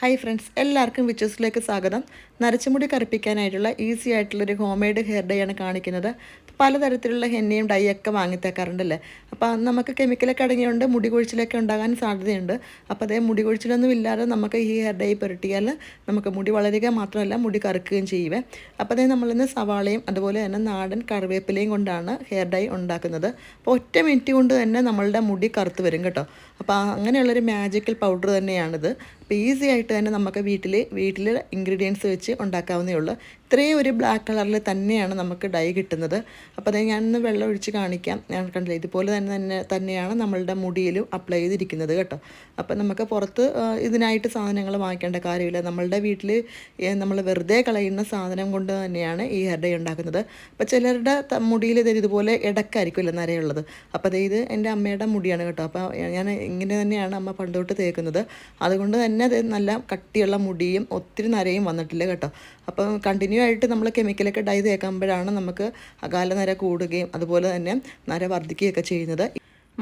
Hi friends എല്ലാവർക്കും വിച്ചസിലേക്ക് സ്വാഗതം. നരച്ചുമുടി കറുപ്പിക്കാനായിട്ടുള്ള ഈസി ആയിട്ടുള്ളൊരു ഹോം മെയ്ഡ് ഹെയർ ഡൈ ആണ് കാണിക്കുന്നത്. പലതരത്തിലുള്ള ഹെന്നയും ഡൈ ഒക്കെ വാങ്ങിത്തേക്കാറുണ്ടല്ലേ? അപ്പോൾ നമുക്ക് കെമിക്കലൊക്കെ അടങ്ങിയുണ്ട് മുടി കൊഴിച്ചിലൊക്കെ ഉണ്ടാകാൻ സാധ്യതയുണ്ട്. അപ്പോൾ അതേ മുടി കൊഴിച്ചിലൊന്നും ഇല്ലാതെ നമുക്ക് ഈ ഹെയർ ഡൈ പുരട്ടിയാൽ നമുക്ക് മുടി വളരുക മാത്രമല്ല മുടി കറുക്കുകയും ചെയ്യുവേ. അപ്പോൾ അതേ നമ്മളിന്ന് സവാളയും അതുപോലെ തന്നെ നാടൻ കറിവേപ്പിലയും കൊണ്ടാണ് ഹെയർ ഡൈ ഉണ്ടാക്കുന്നത്. അപ്പോൾ ഒറ്റ മിനിറ്റ് കൊണ്ട് തന്നെ നമ്മളുടെ മുടി കറുത്ത് വരും കേട്ടോ. അപ്പോൾ അങ്ങനെയുള്ളൊരു മാജിക്കൽ പൗഡർ തന്നെയാണിത്. അപ്പോൾ ഈസി ആയിട്ട് തന്നെ നമുക്ക് വീട്ടിൽ വീട്ടിൽ ഇൻഗ്രീഡിയൻസ് വെച്ച് ഉണ്ടാക്കാവുന്നേ ഉള്ളൂ. ഇത്രയും ഒരു ബ്ലാക്ക് കളറിൽ തന്നെയാണ് നമുക്ക് ഡൈ കിട്ടുന്നത്. അപ്പോൾ അത് ഞാനൊന്ന് വെള്ളം ഒഴിച്ച് കാണിക്കാം. ഞാൻ കണ്ടില്ല ഇതുപോലെ തന്നെ തന്നെ തന്നെയാണ് നമ്മളുടെ മുടിയിലും അപ്ലൈ ചെയ്തിരിക്കുന്നത് കേട്ടോ. അപ്പോൾ നമുക്ക് പുറത്ത് ഇതിനായിട്ട് സാധനങ്ങൾ വാങ്ങിക്കേണ്ട കാര്യമില്ല. നമ്മളുടെ വീട്ടിൽ നമ്മൾ വെറുതെ കളയുന്ന സാധനം കൊണ്ട് തന്നെയാണ് ഈ ഹെയർ ഡൈ ഉണ്ടാക്കുന്നത്. അപ്പോൾ ചിലരുടെ മുടിയിൽ ഇത് ഇതുപോലെ ഇടക്കായിരിക്കുമല്ലോ നരയുള്ളത്. അപ്പോൾ അതായത് ഇത് എന്റെ അമ്മയുടെ മുടിയാണ് കേട്ടോ. അപ്പോൾ ഞാൻ ഇങ്ങനെ തന്നെയാണ് അമ്മ പണ്ടോട്ട് തേക്കുന്നത്. അതുകൊണ്ട് തന്നെ അത് നല്ല കട്ടിയുള്ള മുടിയും ഒത്തിരി നരയും വന്നിട്ടില്ല കേട്ടോ. അപ്പം കണ്ടിന്യൂ ആയിട്ട് നമ്മൾ കെമിക്കലൊക്കെ ഡൈ തേക്കുമ്പോഴാണ് നമുക്ക് അകാല നര കൂടുകയും അതുപോലെ തന്നെ നര വർദ്ധിക്കുകയൊക്കെ ചെയ്യുന്നത്.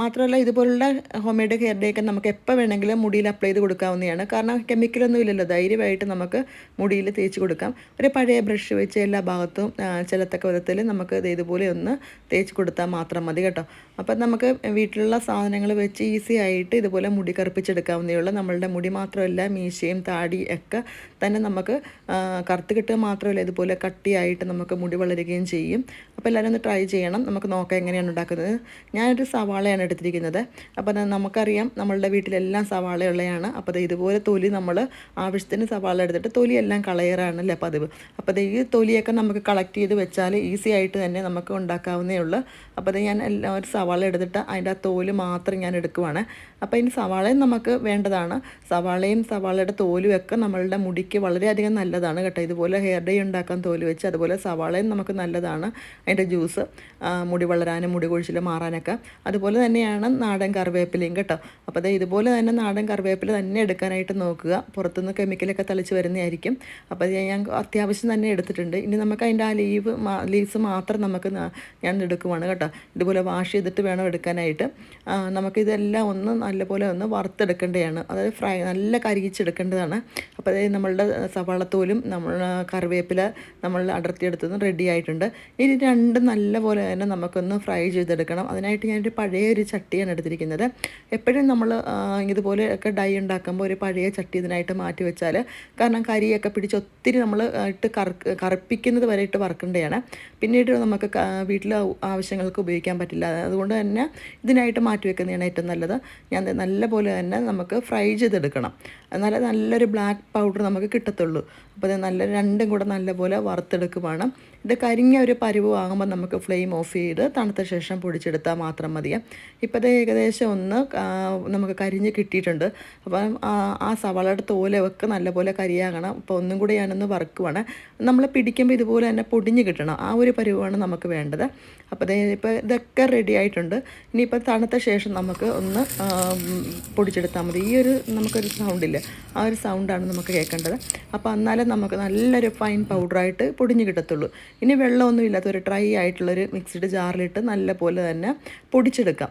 മാത്രമല്ല ഇതുപോലുള്ള ഹോം മെയ്ഡ് ഹെയർ ഡേ ഒക്കെ നമുക്ക് എപ്പോൾ വേണമെങ്കിലും മുടിയിൽ അപ്ലൈ ചെയ്ത് കൊടുക്കാവുന്നതാണ്. കാരണം കെമിക്കലൊന്നും ഇല്ലല്ലോ. ധൈര്യമായിട്ട് നമുക്ക് മുടിയിൽ തേച്ച് കൊടുക്കാം. ഒരു പഴയ ബ്രഷ് വെച്ച് എല്ലാ ഭാഗത്തും ചിലത്തക്ക വിധത്തിൽ നമുക്ക് ഇത് ഇതുപോലെ ഒന്ന് തേച്ച് കൊടുത്താൽ മാത്രം മതി കേട്ടോ. അപ്പം നമുക്ക് വീട്ടിലുള്ള സാധനങ്ങൾ വെച്ച് ഈസി ആയിട്ട് ഇതുപോലെ മുടി കറുപ്പിച്ചെടുക്കാവുന്നേ ഉള്ളൂ നമ്മളുടെ മുടി മാത്രമല്ല മീശയും താടി ഒക്കെ തന്നെ നമുക്ക് കറുത്ത് കിട്ടുക മാത്രമല്ല ഇതുപോലെ കട്ടിയായിട്ട് നമുക്ക് മുടി വളരുകയും ചെയ്യും. അപ്പോൾ എല്ലാവരും ഒന്ന് ട്രൈ ചെയ്യണം. നമുക്ക് നോക്കാം എങ്ങനെയാണ് ഉണ്ടാക്കുന്നത്. ഞാനൊരു സവാളയാണ് എടുത്തിരിക്കുന്നത്. അപ്പോൾ നമുക്കറിയാം നമ്മളുടെ വീട്ടിലെല്ലാം സവാളയുള്ളതാണ് അപ്പോൾ അത് ഇതുപോലെ തൊലി നമ്മൾ ആവശ്യത്തിന് സവാള എടുത്തിട്ട് തൊലി എല്ലാം കളയറാണല്ലേ പതിവ്. അപ്പോൾ ഈ തൊലിയൊക്കെ നമുക്ക് കളക്ട് ചെയ്ത് വെച്ചാൽ ഈസി ആയിട്ട് തന്നെ നമുക്ക് ഉണ്ടാക്കാവുന്നേ ഉള്ളൂ. അപ്പോൾ ഞാൻ എല്ലാം ഒരു സവാള എടുത്തിട്ട് അതിന്റെ ആ തോൽ മാത്രം ഞാൻ എടുക്കുവാണ്. അപ്പോൾ ഇനി സവാളയും നമുക്ക് വേണ്ടതാണ്. സവാളയും സവാളയുടെ തോലും ഒക്കെ നമ്മളുടെ മുടിക്ക് വളരെയധികം നല്ലതാണ് കേട്ടോ. ഇതുപോലെ ഹെയർ ഡേ ഉണ്ടാക്കാൻ തോൽ വെച്ച് അതുപോലെ സവാളയും നമുക്ക് നല്ലതാണ്. അതിന്റെ ജ്യൂസ് മുടി വളരാനും മുടി കൊഴിച്ചിൽ മാറാനൊക്കെ. അതുപോലെ തന്നെയാണ് നാടൻ കറിവേപ്പിലയും കേട്ടോ. അപ്പോൾ അത് ഇതുപോലെ തന്നെ നാടൻ കറിവേപ്പില തന്നെ എടുക്കാനായിട്ട് നോക്കുക. പുറത്തുനിന്ന് കെമിക്കലൊക്കെ തളിച്ച് വരുന്നതായിരിക്കും. അപ്പോൾ അത് ഞാൻ അത്യാവശ്യം തന്നെ എടുത്തിട്ടുണ്ട്. ഇനി നമുക്ക് അതിന്റെ ആ ലീവ് ലീവ്സ് മാത്രം നമുക്ക് ഞാൻ എടുക്കുവാണ് കേട്ടോ. ഇതുപോലെ വാഷ് ചെയ്തിട്ട് വേണം എടുക്കാനായിട്ട്. നമുക്കിതെല്ലാം ഒന്ന് നല്ലപോലെ ഒന്ന് വറുത്തെടുക്കേണ്ടതാണ്. അതായത് ഫ്രൈ നല്ല കരിയിച്ചെടുക്കേണ്ടതാണ്. അപ്പോൾ അതായത് നമ്മളുടെ സവാളത്തോലും നമ്മൾ കറിവേപ്പില നമ്മൾ അടർത്തിയെടുത്തതും റെഡി ആയിട്ടുണ്ട്. ഇനി രണ്ടും നല്ലപോലെ തന്നെ നമുക്കൊന്ന് ഫ്രൈ ചെയ്തെടുക്കണം. അതിനായിട്ട് ഞാനൊരു പഴയ ഒരു ചട്ടിയാണ് എടുത്തിരിക്കുന്നത്. എപ്പോഴും നമ്മൾ ഇതുപോലെ ഒക്കെ ഡൈ ഉണ്ടാക്കുമ്പോൾ ഒരു പഴയ ചട്ടി ഇതിനായിട്ട് മാറ്റി വെച്ചാൽ കാരണം കരിയൊക്കെ പിടിച്ച് ഒത്തിരി നമ്മൾ ഇട്ട് കറക്ക് കറുപ്പിക്കുന്നത് വരെ ഇട്ട് വറക്കേണ്ടതാണ്. പിന്നീട് നമുക്ക് വീട്ടിൽ ആവശ്യങ്ങൾക്ക് ഉപയോഗിക്കാൻ പറ്റില്ല. അതുകൊണ്ട് തന്നെ ഇതിനായിട്ട് മാറ്റി വെക്കുന്നതാണ് ഏറ്റവും നല്ലത്. ഞാൻ നല്ല പോലെ തന്നെ നമുക്ക് ഫ്രൈ ചെയ്തെടുക്കണം. എന്നാലേ നല്ലൊരു ബ്ലാക്ക് പൗഡർ നമുക്ക് കിട്ടത്തുള്ളൂ. അപ്പോൾ ഇത് നല്ല രണ്ടും കൂടെ നല്ലപോലെ വറുത്തെടുക്കുവാണ്. ഇത് കരിഞ്ഞ ഒരു പരുവ് ആകുമ്പോൾ നമുക്ക് ഫ്ലെയിം ഓഫ് ചെയ്ത് തണുത്ത ശേഷം പൊടിച്ചെടുത്താൽ മാത്രം മതി ഇപ്പോൾ ഇത് ഏകദേശം ഒന്ന് നമുക്ക് കരിഞ്ഞ് കിട്ടിയിട്ടുണ്ട്. അപ്പം ആ സവാളയുടെ തോലൊക്കെ നല്ലപോലെ കരിയാകണം. അപ്പോൾ ഒന്നും കൂടി ഞാനൊന്ന് വറുക്കുവാണ്. നമ്മൾ പിടിക്കുമ്പോൾ ഇതുപോലെ തന്നെ പൊടിഞ്ഞ് കിട്ടണം. ആ ഒരു പരിവാണ് നമുക്ക് വേണ്ടത്. അപ്പോൾ ദേ ഇപ്പോൾ ഇതൊക്കെ റെഡി ആയിട്ടുണ്ട്. ഇനിയിപ്പോൾ തണുത്ത ശേഷം നമുക്ക് ഒന്ന് പൊടിച്ചെടുത്താൽ മതി. ഈ ഒരു നമുക്കൊരു സൗണ്ടില്ല ആ ഒരു സൗണ്ടാണ് നമുക്ക് കേൾക്കേണ്ടത്. അപ്പോൾ എന്നാലേ നമുക്ക് നല്ലൊരു ഫൈൻ പൗഡറായിട്ട് പൊടിഞ്ഞ് കിട്ടത്തുള്ളൂ. ഇനി വെള്ളമൊന്നും ഇല്ലാത്ത ഒരു ഡ്രൈ ആയിട്ടുള്ളൊരു മിക്സിഡ് ജാറിലിട്ട് നല്ല പോലെ തന്നെ പൊടിച്ചെടുക്കാം.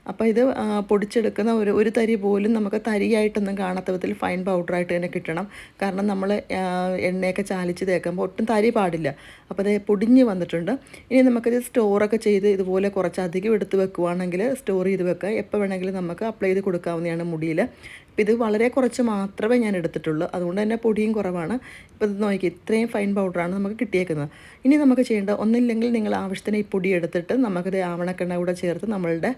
അപ്പോൾ ഇത് പൊടിച്ചെടുക്കുന്ന ഒരു ഒരു തരി പോലും നമുക്ക് തരിയായിട്ടൊന്നും കാണാത്ത വിധത്തിൽ ഫൈൻ പൗഡറായിട്ട് തന്നെ കിട്ടണം. കാരണം നമ്മൾ എണ്ണയൊക്കെ ചാലിച്ച് തേക്കുമ്പോൾ ഒട്ടും തരി പാടില്ല. അപ്പോൾ അത് പൊടിഞ്ഞ് വന്നിട്ടുണ്ട്. ഇനി നമുക്കിത് സ്റ്റോറൊക്കെ ചെയ്ത് ഇതുപോലെ കുറച്ചധികം എടുത്ത് വെക്കുവാണെങ്കിൽ സ്റ്റോർ ചെയ്ത് വെക്കുക എപ്പോൾ വേണമെങ്കിലും നമുക്ക് അപ്ലൈ ചെയ്ത് കൊടുക്കാവുന്നതാണ് മുടിയിൽ അപ്പോൾ ഇത് വളരെ കുറച്ച് മാത്രമേ ഞാൻ എടുത്തിട്ടുള്ളൂ. അതുകൊണ്ട് തന്നെ പൊടിയും കുറവാണ്. ഇപ്പോൾ ഇത് നോക്കി ഇത്രയും ഫൈൻ പൗഡറാണ് നമുക്ക് കിട്ടിയേക്കുന്നത്. ഇനി നമുക്ക് ചെയ്യേണ്ടത് ഒന്നില്ലെങ്കിൽ നിങ്ങൾ ആവശ്യത്തിന് ഈ പൊടി എടുത്തിട്ട് നമുക്കിത് ആവണക്കെണ്ണ കൂടെ ചേർത്ത് നമ്മളുടെ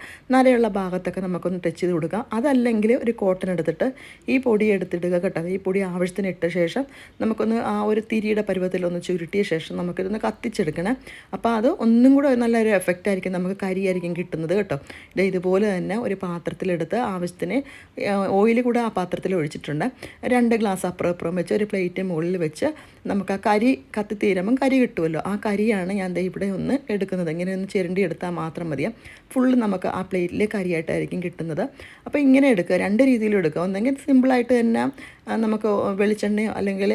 നരയുള്ള ഭാഗത്തൊക്കെ നമുക്കൊന്ന് ടച്ച് ചെയ്ത് കൊടുക്കുക അതല്ലെങ്കിൽ ഒരു കോട്ടൺ എടുത്തിട്ട് ഈ പൊടി എടുത്തിടുക കേട്ടോ. ഈ പൊടി ആവശ്യത്തിന് ഇട്ട ശേഷം നമുക്കൊന്ന് ആ ഒരു തിരിയുടെ പരുവത്തിൽ ഒന്ന് ചുരുട്ടിയ ശേഷം നമുക്കിതൊന്ന് കത്തിച്ചെടുക്കണം. അപ്പോൾ അത് ഒന്നും കൂടെ നല്ലൊരു എഫക്റ്റ് ആയിരിക്കും നമുക്ക് കരിയായിരിക്കും കിട്ടുന്നത് കേട്ടോ. ഇല്ല ഇതുപോലെ തന്നെ ഒരു പാത്രത്തിലെടുത്ത് ആവശ്യത്തിന് ഓയിൽ കൂടെ ആ പാത്രത്തിൽ ഒഴിച്ചിട്ടുണ്ട്. രണ്ട് ഗ്ലാസ് അപ്പുറം അപ്പുറം വെച്ച് ഒരു പ്ലേറ്റ് മുകളിൽ വെച്ച് നമുക്ക് ആ കരി കത്തി തീരുമ്പം കരി കിട്ടുമല്ലോ ആ കരിയാണ് ഞാൻ ഇവിടെ ഒന്ന് എടുക്കുന്നത്. ഇങ്ങനെ ഒന്ന് ചിരണ്ടി എടുത്താൽ മാത്രം മതി ഫുള്ള് നമുക്ക് ആ പ്ലേറ്റിൽ കരിയായിട്ടായിരിക്കും കിട്ടുന്നത്. അപ്പോൾ ഇങ്ങനെ എടുക്കുക രണ്ട് രീതിയിലും എടുക്കുക. ഒന്നെങ്കിൽ സിമ്പിളായിട്ട് തന്നെ നമുക്ക് വെളിച്ചെണ്ണയോ അല്ലെങ്കിൽ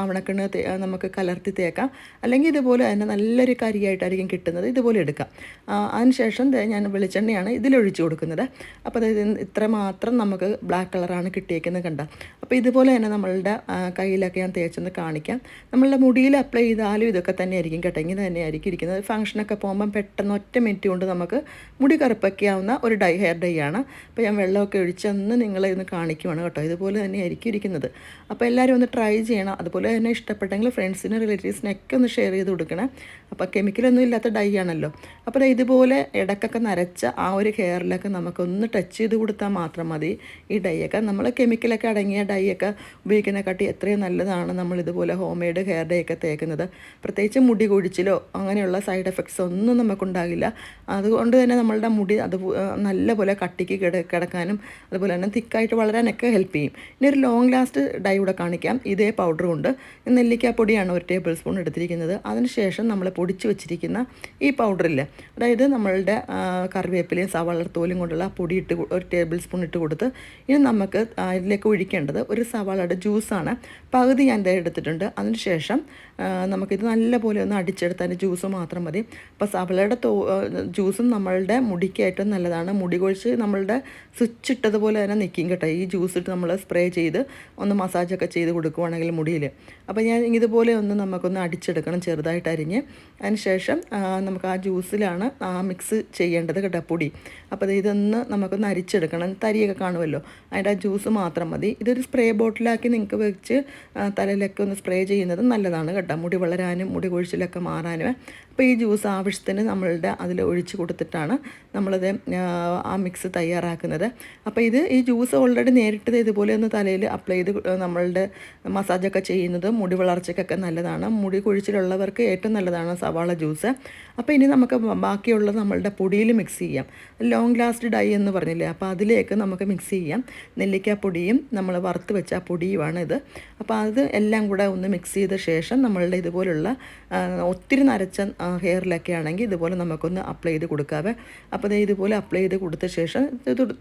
ആവണക്കെണ്ണ നമുക്ക് കലർത്തി തേക്കാം. അല്ലെങ്കിൽ ഇതുപോലെ തന്നെ നല്ലൊരു കരിയായിട്ടായിരിക്കും കിട്ടുന്നത്. ഇതുപോലെ എടുക്കാം. അതിനുശേഷം ഞാൻ വെളിച്ചെണ്ണയാണ് ഇതിലൊഴിച്ച് കൊടുക്കുന്നത്. അപ്പോൾ അതായത് ഇത്ര മാത്രം നമുക്ക് ബ്ലാക്ക് കളറാണ് കിട്ടിയേക്കുന്നത് കണ്ട? അപ്പോൾ ഇതുപോലെ തന്നെ നമ്മളുടെ കയ്യിലൊക്കെ ഞാൻ തേച്ചൊന്ന് കാണിക്കാം. നമ്മളുടെ മുടിയിൽ അപ്ലൈ ചെയ്താലും ഇതൊക്കെ തന്നെ ആയിരിക്കും കേട്ടോ. ഇങ്ങനെ തന്നെ ആയിരിക്കും ഇരിക്കുന്നത് ഫംഗ്ഷനൊക്കെ പോകുമ്പം പെട്ടെന്ന് ഒറ്റ മിനിറ്റ് കൊണ്ട് നമുക്ക് മുടി കറുപ്പൊക്കെ ആവുന്ന ഒരു ഡൈ ഹെയർ ഡൈ ആണ്. അപ്പോൾ ഞാൻ വെള്ളമൊക്കെ ഒഴിച്ചൊന്ന് നിങ്ങളെ ഒന്ന് കാണിക്കുവാണ് കേട്ടോ. ഇതുപോലെ തന്നെ ആയിരിക്കും ഇരിക്കുന്നത് അപ്പോൾ എല്ലാവരും ഒന്ന് ട്രൈ ചെയ്യണം. അതുപോലെ തന്നെ ഇഷ്ടപ്പെട്ടെങ്കിൽ ഫ്രണ്ട്സിന് റിലേറ്റീവ്സിനൊക്കെ ഒന്ന് ഷെയർ ചെയ്ത് കൊടുക്കണേ. അപ്പോൾ കെമിക്കലൊന്നും ഇല്ലാത്ത ഡൈ ആണല്ലോ. അപ്പോൾ ഇതുപോലെ ഇടക്കൊക്കെ നരച്ച ആ ഒരു ഹെയറിലൊക്കെ നമുക്കൊന്ന് ടച്ച് ചെയ്ത് കൊടുത്താൽ മാത്രം മതി. ഈ ഡൈയൊക്കെ നമ്മൾ കെമിക്കലൊക്കെ അടങ്ങിയ ഡൈയൊക്കെ ഉപയോഗിക്കുന്നതിനെക്കാട്ടി എത്രയും നല്ലതാണ് നമ്മൾ ഇതുപോലെ ഹോം മെയ്ഡ് ഹെയർ ഡൈ ഒക്കെ തേക്കുന്നത്. പ്രത്യേകിച്ച് മുടി കൊഴിച്ചിലോ അങ്ങനെയുള്ള സൈഡ് എഫക്ട്സ് ഒന്നും നമുക്കുണ്ടാകില്ല. അതുകൊണ്ട് തന്നെ നമ്മളുടെ മുടി അത് നല്ലപോലെ കട്ടിക്ക് കിട കിടക്കാനും അതുപോലെ തന്നെ തിക്കായിട്ട് വളരാനൊക്കെ ഹെൽപ്പ് ചെയ്യും. ഇനി ഒരു ലോങ് ലാസ്റ്റ് ഡൈ കൂടെ കാണിക്കാം. ഇതേ പൗഡർ കൊണ്ട് നെല്ലിക്കാപ്പൊടിയാണ് ഒരു ടേബിൾ സ്പൂൺ എടുത്തിരിക്കുന്നത്. അതിനുശേഷം നമ്മൾ പൊടിച്ച് വെച്ചിരിക്കുന്ന ഈ പൗഡറിൽ അതായത് നമ്മളുടെ കറിവേപ്പിലയും സവാളത്തോലും കൊണ്ടുള്ള പൊടി ഇട്ട് ഒരു ടേബിൾ സ്പൂൺ ഇട്ട് കൊടുത്ത് ഇനി നമുക്ക് ഇതിലേക്ക് ഒഴിക്കേണ്ടത് ഒരു സവാളയുടെ ജ്യൂസാണ് പകുതി ഞാൻ ദേ എടുത്തിട്ടുണ്ട്. അതിനുശേഷം നമുക്കിത് നല്ലപോലെ ഒന്ന് അടിച്ചെടുത്ത് അതിന്റെ ജ്യൂസ് മാത്രം മതി. അപ്പോൾ സവാളയുടെ തോ ജ്യൂസും നമ്മളുടെ മുടിക്ക് ഏറ്റവും നല്ലതാണ്. മുടി കൊഴിച്ച് നമ്മളുടെ സ്വിച്ച് ഇട്ടതുപോലെ തന്നെ നിൽക്കും കേട്ടോ. ഈ ജ്യൂസ് ഇട്ട് നമ്മൾ സ്പ്രേ ചെയ്ത് ഒന്ന് മസാജൊക്കെ ചെയ്ത് കൊടുക്കുവാണെങ്കിൽ മുടിയിൽ. അപ്പോൾ ഞാൻ ഇതുപോലെ ഒന്ന് നമുക്കൊന്ന് അടിച്ചെടുക്കണം ചെറുതായിട്ട് അരിഞ്ഞ്. അതിനുശേഷം നമുക്ക് ആ ജ്യൂസിലാണ് ആ മിക്സ് ചെയ്യേണ്ടത് കേട്ടോ അപ്പോൾ ഇതൊന്ന് നമുക്കൊന്ന് അരിച്ചെടുക്കണം. തരിയൊക്കെ കാണുമല്ലോ അതിന്റെ ആ ജ്യൂസ് മാത്രം മതി. ഇതൊരു സ്പ്രേ ബോട്ടിലാക്കി നിങ്ങൾക്ക് വെച്ച് തലയിലൊക്കെ ഒന്ന് സ്പ്രേ ചെയ്യുന്നത് നല്ലതാണ് കേട്ടോ മുടി വളരാനും മുടി കൊഴിച്ചിലൊക്കെ മാറാനും. അപ്പോൾ ഈ ജ്യൂസ് ആവശ്യത്തിന് നമ്മളുടെ അതിൽ ഒഴിച്ച് കൊടുത്തിട്ടാണ് നമ്മളത് ആ, മിക്സ് തയ്യാറാക്കുന്നത്. അപ്പോൾ ഇത് ഈ ജ്യൂസ് ഓൾറെഡി നേരിട്ട് ദേ ഇതുപോലെ ഒന്ന് തലയിൽ അപ്ലൈ ചെയ്ത് കൊ- നമ്മളുടെ മസാജൊക്കെ ചെയ്യുന്നത് മുടി വളർച്ചയ്ക്കൊക്കെ നല്ലതാണ്. മുടി കൊഴിച്ചിലുള്ളവർക്ക് ഏറ്റവും നല്ലതാണ് സവാള ജ്യൂസ്. അപ്പോൾ ഇനി നമുക്ക് ബാക്കിയുള്ളത് നമ്മളുടെ പൊടിയിൽ മിക്സ് ചെയ്യാം. ലോങ് ലാസ്റ്റ് ഡൈ എന്ന് പറഞ്ഞില്ലേ അപ്പോൾ അതിലേക്ക് നമുക്ക് മിക്സ് ചെയ്യാം. നെല്ലിക്കാപ്പൊടിയും നമ്മൾ വറുത്ത് വെച്ച പൊടിയുമാണ് ഇത്. അപ്പോൾ അത് എല്ലാം കൂടെ ഒന്ന് മിക്സ് ചെയ്ത ശേഷം നമ്മളുടെ ഇതുപോലുള്ള ഒത്തിരി നരച്ച ഹെയറിലൊക്കെ ആണെങ്കിൽ ഇതുപോലെ നമുക്കൊന്ന് അപ്ലൈ ചെയ്ത് കൊടുക്കാവേ. അപ്പോൾ ഇതുപോലെ അപ്ലൈ ചെയ്ത് കൊടുത്ത ശേഷം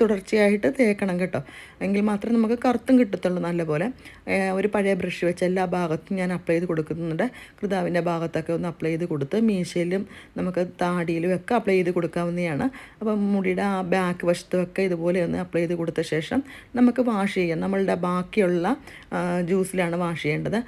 തുടർച്ചയായിട്ട് തേക്കണം കേട്ടോ. എങ്കിൽ മാത്രമേ നമുക്ക് കറുത്തും കിട്ടത്തുള്ളൂ. നല്ലപോലെ പോലെ ഒരു പഴയ ബ്രഷ് വെച്ച് എല്ലാ ഭാഗത്തും ഞാൻ അപ്ലൈ ചെയ്ത് കൊടുക്കുന്നുണ്ട്. കൃതാവിന്റെ ഭാഗത്തൊക്കെ ഒന്ന് അപ്ലൈ ചെയ്ത് കൊടുത്ത് മീശയിലും നമുക്ക് താടിയിലും ഒക്കെ അപ്ലൈ ചെയ്ത് കൊടുക്കാവുന്നതാണ്. അപ്പം മുടിയുടെ ആ ബാക്ക് വശത്തും ഒക്കെ ഇതുപോലെ ഒന്ന് അപ്ലൈ ചെയ്ത് കൊടുത്ത ശേഷം നമുക്ക് വാഷ് ചെയ്യാം. നമ്മളുടെ ബാക്കിയുള്ള ജ്യൂസിലാണ് വാഷ് ചെയ്യേണ്ടത്.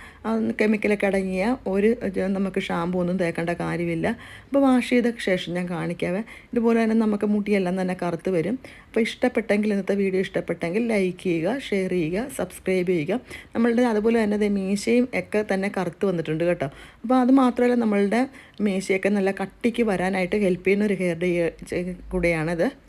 കെമിക്കലൊക്കെ അടങ്ങിയ ഒരു നമുക്ക് ഷാമ്പൂ ഒന്നും തേക്കേണ്ട കാര്യമില്ല. അപ്പോൾ വാഷ് ചെയ്ത ശേഷം ഞാൻ കാണിക്കാവേ. ഇതുപോലെ തന്നെ നമുക്ക് മുടിയെല്ലാം തന്നെ കറുത്ത് വരും. അപ്പോൾ ഇഷ്ടപ്പെട്ടെങ്കിൽ ഇന്നത്തെ വീഡിയോ ഇഷ്ടപ്പെട്ടെങ്കിൽ ലൈക്ക് ചെയ്യുക ഷെയർ ചെയ്യുക സബ്സ്ക്രൈബ് ചെയ്യുക. നമ്മളുടെ അതുപോലെ തന്നെ മീശയും ഒക്കെ തന്നെ കറുത്ത് വന്നിട്ടുണ്ട് കേട്ടോ. അപ്പോൾ അത് മാത്രമല്ല നമ്മളുടെ മീശയൊക്കെ നല്ല കട്ടിക്ക് വരാനായിട്ട് ഹെൽപ്പ് ചെയ്യുന്ന ഒരു ഹെയർ ഡേ കൂടെയാണിത്.